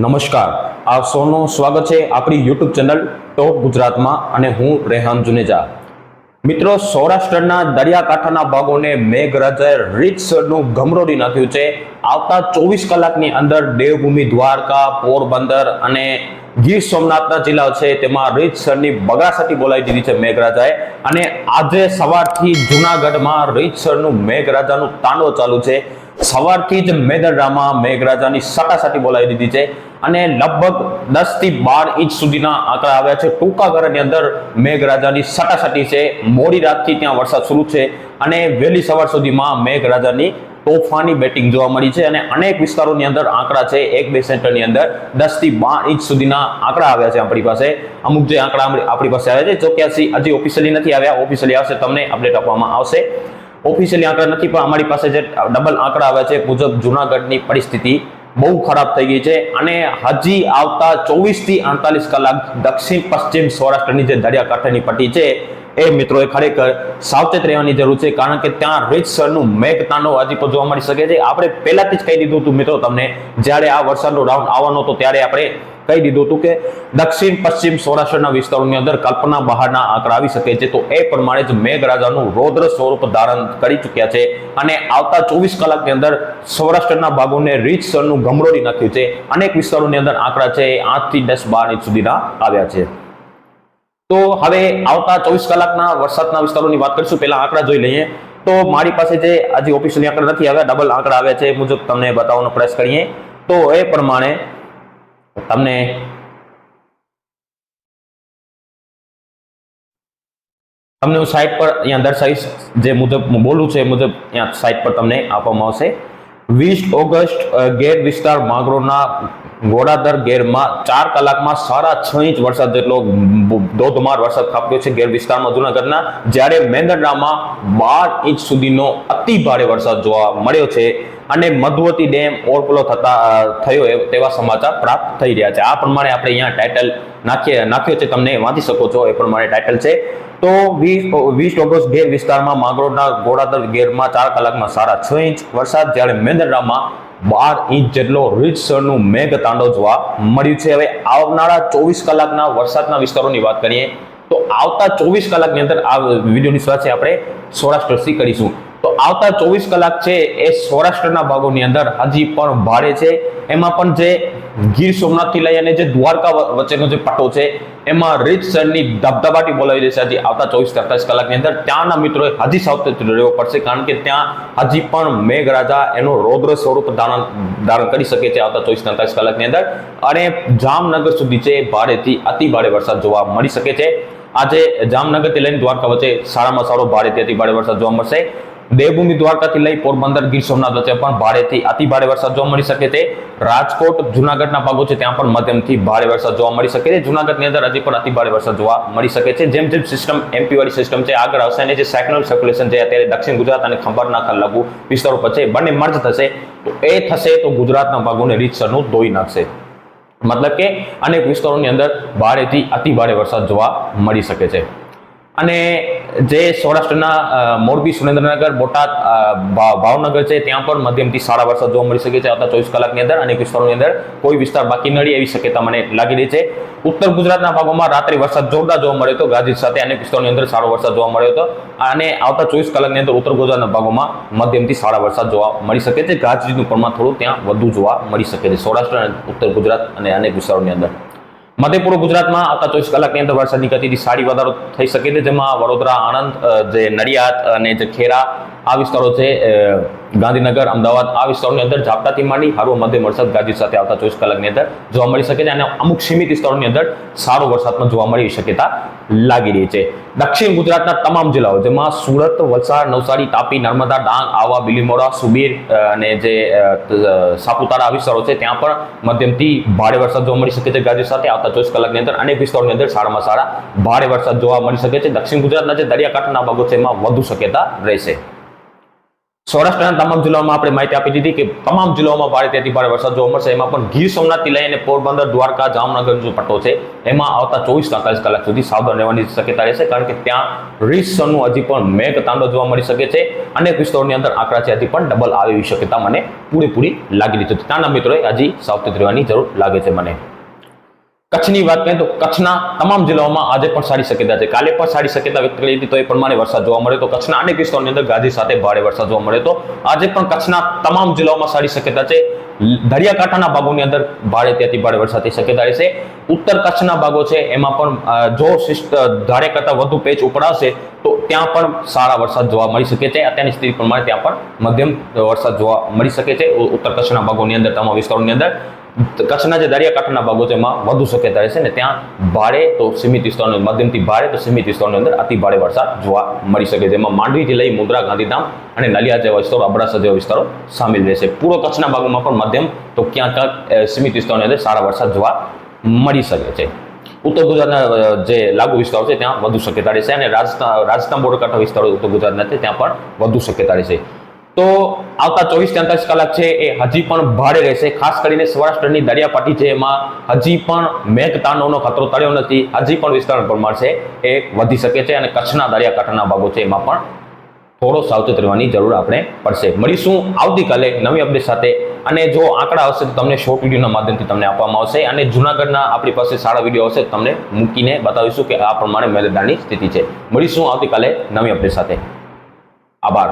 નમસ્કાર. આપ સૌનું સ્વાગત છે આપણી યુટ્યુબ ચેનલ ટોપ ગુજરાતમાં અને હું રેહાન જુનેજા. મિત્રો, સૌરાષ્ટ્રના દરિયાકાંઠાના ભાગોને મેઘરાજાએ રીતસરનું ગમરોડી નાખ્યું છે. આવતા ચોવીસ કલાકની અંદર દેવભૂમિ, દ્વારકા, પોરબંદર અને ગીર સોમનાથના જિલ્લા છે તેમાં રીતસરની બગાસાટી બોલાવી દીધી છે મેઘરાજાએ. અને આજે સવારથી જૂનાગઢમાં રીતસરનું મેઘરાજાનું તાંડવ ચાલુ છે. સવારથી જ મેદરડામાં મેઘરાજાની સટાસટી બોલાવી દીધી છે. અને લગભગ દસથી બાર ઇંચ સુધીના આંકડા આવ્યા છે. ટૂંકા ગાળાની અંદર મેઘરાજાની સટાસટી છે. મોડી રાતથી ત્યાં વરસાદ શરૂ છે અને વહેલી સવાર સુધીમાં મેઘરાજાની તોફાની બેટિંગ જોવા મળી છે અને અનેક વિસ્તારોની અંદર આંકડા છે. એક, બે સેન્ટરની અંદર દસથી બાર ઇંચ સુધીના આંકડા આવ્યા છે આપણી પાસે. અમુક જે આંકડા આપણી પાસે આવ્યા છે. કે હજી ઓફિશિયલી નથી આવ્યા. ઓફિશિયલી આવશે, તમને અપડેટ આપવામાં આવશે. ઓફિશિયલી આંકડા નથી, પણ અમારી પાસે જે ડબલ આંકડા આવ્યા છે મુજબ જુનાગઢની પરિસ્થિતિ બહુ ખરાબ થઈ ગઈ છે અને હજી આવતા ચોવીસથી અડતાલીસ કલાક દક્ષિણ પશ્ચિમ સૌરાષ્ટ્રની જે દરિયાકાંઠાની પટ્ટી છે એ મિત્રોએ ખરેખર સાવચેત રહેવાની જરૂર છે કારણ કે ત્યાં રીતસરનું મેઘતાંડવ હજી પણ જોવા મળી શકે છે. આપણે પહેલાથી જ કહી દીધું હતું મિત્રો તમને, જ્યારે આ વરસાદનો રાઉન્ડ આવવાનો હતો, ત્યારે આપણે કહી દીધું હતું કે દક્ષિણ પશ્ચિમ સૌરાષ્ટ્રના વિસ્તારોની અંદર કલ્પના બહારના આંકડા આવી શકે છે. તો એ પ્રમાણે જ મેઘરાજાનું રૌદ્ર સ્વરૂપ ધારણ કરી ચૂક્યા છે અને આવતા ચોવીસ કલાકની અંદર સૌરાષ્ટ્રના ભાગોને રીતસરનું ગમરોડી નાખ્યું છે. અનેક વિસ્તારોની અંદર આંકડા છે આઠથી દસ બાર ઇંચ સુધીના આવ્યા છે. તો હવે આવતા ચોવીસ કલાકના વરસાદના વિસ્તારોની વાત કરીશું. પહેલા આંકડા જોઈ લઈએ. તો મારી પાસે જે હજી ઓફિશિયલી આંકડા નથી આવ્યા ડબલ આંકડા આવ્યા છે. મુજબ તમને બતાવવાનો પ્રયાસ કરીએ. તો એ પ્રમાણે તમને તમને હું સાઇટ પર અહીંયા દર્શાવીશ. જે મુજબ બોલું છું મુજબ અહીંયા સાઇટ પર તમને આપવામાં આવશે. વીસ ઓગસ્ટ ગેર વિસ્તાર માગરોના ઘોડાદર ગેરમાં ચાર કલાકમાં સાડા છ ઇંચ વરસાદ જેટલો ધોધમાર વરસાદ ખાબક્યો છે ગેર વિસ્તારમાં જૂનાગઢના, જ્યારે મેંદરડામાં બાર ઇંચ સુધીનો અતિ ભારે વરસાદ જોવા મળ્યો છે. અને મધુવતી ડેમ ઓવરફ્લો થતા થયો તેવા સમાચાર પ્રાપ્ત થઈ રહ્યા છે. આ પ્રમાણે આપણે અહીંયા ટાઇટલ નાખીએ, નાખ્યો છે, તમને વાંચી શકો છો, એ પ્રમાણે ટાઇટલ છે. તો વીસ વીસ ઓગસ્ટ ગેર વિસ્તારમાં માંગરોળના ગોળાદર ગેરમાં ચાર કલાકમાં સાડા છ ઇંચ વરસાદ, જ્યારે મેંદરડામાં બાર ઇંચ જેટલો રીતસરનું મેઘ તાંડવ જોવા મળ્યું છે. હવે આવનારા ચોવીસ કલાકના વરસાદના વિસ્તારોની વાત કરીએ, તો આવતા ચોવીસ કલાકની અંદર આ વિડીયોની છે. આપણે સૌરાષ્ટ્રથી કરીશું. તો આવતા ચોવીસ કલાક છે એ સૌરાષ્ટ્રના ભાગોની અંદર. હજી પણ ભારે છે. એમાં પણ જે ગીર સોમનાથથી લઈ અને જે દ્વારકા વચ્ચેનો જે પટ્ટો છે, એમાં રીતસરની ધબધબાટી બોલાવી દેશે હજી આવતા ચોવીસ અડતાલીસ કલાકની અંદર. ત્યાંના મિત્રોએ હજી સાવચેત રહેવું પડશે કારણ કે ત્યાં હજી પણ મેઘરાજા એનું રૌદ્ર સ્વરૂપ ધારણ ધારણ કરી શકે છે આવતા ચોવીસ અડતાલીસ કલાકની અંદર. અને જામનગર સુધી છે ભારેથી અતિ ભારે વરસાદ જોવા મળી શકે છે. આજે જામનગરથી લઈને દ્વારકા વચ્ચે સારામાં સારો ભારેથી અતિ ભારે વરસાદ જોવા મળશે. દેવભૂમિ દ્વારકાથી લઈ પોરબંદર ગીર સોમનાથ વચ્ચે પણ ભારેથી અતિ ભારે વરસાદ જોવા મળી શકે છે. રાજકોટ, જુનાગઢના ભાગો છે ત્યાં પણ મધ્યમથી ભારે વરસાદ જોવા મળી શકે છે. જુનાગઢની અંદર હજી પણ અતિ ભારે વરસાદ જોવા મળી શકે છે. જેમ જેમ સિસ્ટમ એમપી વાળી સિસ્ટમ છે, આગળ આવશે અને જે સાયક્લોન સર્ક્યુલેશન છે, અત્યારે દક્ષિણ ગુજરાત અને ખંભાતના લઘુ વિસ્તારો પર છે બંને મર્જ થશે, તો એ થશે તો ગુજરાતના ભાગોને રીતસરનું ધોઈ નાખશે. મતલબ કે અનેક વિસ્તારોની અંદર ભારેથી અતિ ભારે વરસાદ જોવા મળી શકે છે. અને જે સૌરાષ્ટ્રના મોરબી, સુરેન્દ્રનગર, બોટાદ ભાવનગર છે, ત્યાં પણ મધ્યમથી સારા વરસાદ જોવા મળી શકે છે, આવતા ચોવીસ કલાકની અંદર અનેક વિસ્તારોની અંદર કોઈ વિસ્તાર બાકી નડી એવી શક્યતા મને લાગી રહી છે. ઉત્તર ગુજરાતના ભાગોમાં રાત્રે વરસાદ જોરદાર જોવા મળ્યો હતો, ગાજવીજ સાથે અનેક વિસ્તારોની અંદર સારો વરસાદ જોવા મળ્યો હતો અને આવતા ચોવીસ કલાકની અંદર ઉત્તર ગુજરાતના ભાગોમાં મધ્યમથી સારા વરસાદ જોવા મળી શકે છે. ગાજવીજનું પ્રમાણ થોડું ત્યાં વધુ જોવા મળી શકે છે. સૌરાષ્ટ્ર અને ઉત્તર ગુજરાત અને અનેક વિસ્તારોની અંદર. મધ્ય પૂર્વ ગુજરાતમાં આવતા ચોવીસ કલાકની અંદર વરસાદની ગતિથી સારી વધારો થઈ શકે છે, જેમાં વડોદરા, આણંદ જે નડિયાદ અને જે ખેરા આ વિસ્તારો છે ગાંધીનગર, અમદાવાદ, આ વિસ્તારોની અંદર ઝાપટાથી માંડી હારો મધ્યમ વરસાદ ગાજી સાથે આવતા ચોવીસ કલાકની અંદર જોવા મળી શકે છે અને અમુક સીમિત વિસ્તારોની અંદર સારો વરસાદ પણ જોવા મળી શક્યતા લાગી રહી છે. દક્ષિણ ગુજરાતના તમામ જિલ્લાઓ જેમાં સુરત, વલસાડ, નવસારી, તાપી, નર્મદા, ડાંગ આવા બિલીમોરા સુબીર અને જે સાપુતારા આ વિસ્તારો છે, ત્યાં પણ મધ્યમથી ભારે વરસાદ જોવા મળી શકે છે ગાજી સાથે આવતા ચોવીસ કલાકની અંદર અનેક વિસ્તારોની અંદર સારામાં સારા ભારે વરસાદ જોવા મળી શકે છે. દક્ષિણ ગુજરાતના જે દરિયાકાંઠાના ભાગો છે એમાં વધુ શક્યતા રહેશે. સૌરાષ્ટ્રના તમામ જિલ્લાઓમાં આપણે માહિતી આપી દીધી કે તમામ જિલ્લાઓમાં ભારે ત્યાંથી ભારે વરસાદ. જોવા મળશે એમાં પણ ગીર સોમનાથથી લઈને પોરબંદર, દ્વારકા જામનગર જે પટ્ટો છે, એમાં આવતા ચોવીસ અડતાલીસ કલાક સુધી સાવધાન રહેવાની શક્યતા રહેશે કારણ કે ત્યાં રીસનું હજી પણ મેઘ તાંડો જોવા મળી શકે છે. અનેક વિસ્તારોની અંદર આંકડા છે, હજી પણ ડબલ આવે એવી શક્યતા મને પૂરેપૂરી લાગી રહી છે. ત્યાંના મિત્રોએ હજી સાવચેત રહેવાની જરૂર લાગે છે મને. કચ્છની વાત કરીએ તો કચ્છના તમામ જિલ્લાઓમાં આજે પણ સારી શક્યતા છે. કાલે પણ સારી શક્યતા વ્યક્ત કરી હતી તો એ પ્રમાણે વરસાદ જોવા મળ્યો તો કચ્છના અનેક વિસ્તારોની અંદર ગાજી સાથે ભારે વરસાદ જોવા મળ્યો તો આજે પણ કચ્છના તમામ જિલ્લાઓમાં સારી શક્યતા છે. દરિયાકાંઠાના ભાગોની અંદર ભારે ત્યાંથી ભારે વરસાદની શક્યતા રહેશે. ઉત્તર કચ્છના ભાગો છે, એમાં પણ જો શિસ્ત, ધારે કરતાં વધુ પેચ ઉપડાશે તો ત્યાં પણ સારા વરસાદ જોવા મળી શકે છે. અત્યારની સ્થિતિ પ્રમાણે ત્યાં પણ મધ્યમ વરસાદ જોવા મળી શકે છે. ઉત્તર કચ્છના ભાગોની અંદર, તમામ વિસ્તારોની અંદર. કચ્છના જે દરિયાકાંઠાના ભાગો છે એમાં વધુ શક્યતા રહેશે ને ત્યાં ભારે તો સીમિત વિસ્તારો મધ્યમથી ભારે તો સીમિત વિસ્તારોની અંદર અતિ ભારે વરસાદ જોવા મળી શકે છે. જેમાં માંડવીથી લઈ મુદ્રા ગાંધીધામ અને નલિયા જેવા વિસ્તારો, અબડાસા જેવા વિસ્તારો સામેલ રહેશે. પૂર્વ કચ્છના ભાગોમાં પણ મધ્યમ તો ક્યાં ક્યાંક સીમિત વિસ્તારની અંદર સારા વરસાદ જોવા મળી શકે છે. ઉત્તર ગુજરાતના જે લાગુ વિસ્તારો છે ત્યાં વધુ શક્યતા રહેશે અને રાજસ્થાન રાજસ્થાન બોર્ડર કાંઠા વિસ્તારો ઉત્તર ગુજરાતના છે ત્યાં પણ વધુ શક્યતા રહેશે. તો આવતા ચોવીસ તેતાલીસ કલાક છે એ હજી પણ ભારે રહેશે. ખાસ કરીને સૌરાષ્ટ્રની દરિયાપાટી છે એમાં હજી પણ મેઘતાંડવનો ખતરો તળ્યો નથી. હજી પણ વિસ્તરણ પ્રમાણ છે એ વધી શકે છે અને કચ્છના દરિયાકાંઠાના ભાગો છે એમાં પણ થોડો સાવચેત રહેવાની જરૂર આપણે પડશે. મળીશું આવતીકાલે નવી અપડેટ સાથે. અને જો આંકડા હશે તો તમને શોર્ટ વિડીયોના માધ્યમથી તમને આપવામાં આવશે. અને જૂનાગઢના આપણી પાસે સારા વીડિયો હશે તમને મૂકીને બતાવીશું કે આ પ્રમાણે મેલેદારની સ્થિતિ છે. મળીશું આવતીકાલે નવી અપડેટ સાથે. આભાર.